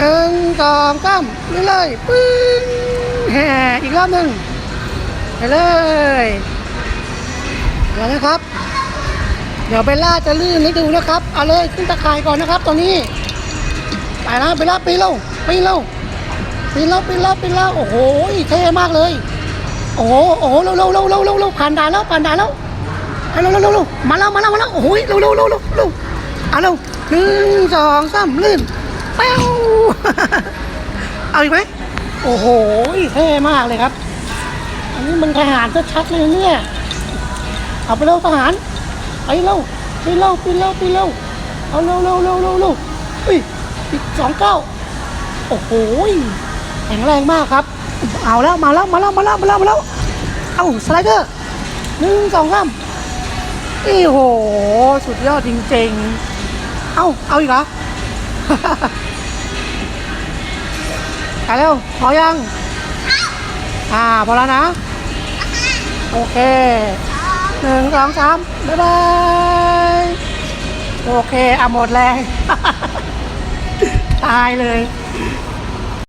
หนึ่งสองสามไปเลยปึ้งแห่อีกรอบหนึ่งไปเลยแล้วนะครับ เดี๋ยวเบลล่าจะลื่นให้ดูนะครับ เอาเลยขึ้นตะข่ายก่อนนะครับตอนนี้ไปแล้วเบลล่าปีนเร็วปีนเร็วปีนเร็วปีนเร็วปีนเร็วโอ้โหเท่มากเลย โอ้โหโอ้โหเร็วเร็วเร็วเร็วเร็วเร็วผ่านด่านแล้วผ่านด่านแล้วเอาเร็วเร็วเร็วเร็วมาแล้วมาแล้วมาแล้วโอ้โหเร็วเร็วเร็วเร็วเร็วเอาเร็วหนึ่งสองสามลื่นแป้ว เอาอีกไหมโอ้โหเท่มากเลยครับ อันนี้มันทหารชัดๆเลยเนี่ยเอาไปเร็วทหารไปเร็วไปเร็วไปเร็วไปเร็วเอาเร็วเร็วเร็วเร็วเร็วเฮ้ยอีกสองเก้าโอ้โหแข็งแรงมากครับ เอาแล้วมาแล้วมาแล้วมาแล้วมาแล้วมาแล้วเอาสไลเดอร์หนึ่งสองสามโอ้โห สุดยอดจริงๆ เอาเอาอีกเหรอ ไปเร็วพอยังอ่าพอแล้วนะ โอเคหนึ่งสองสามบ๊ายบายโอเคอะหมดแรง ตายเลย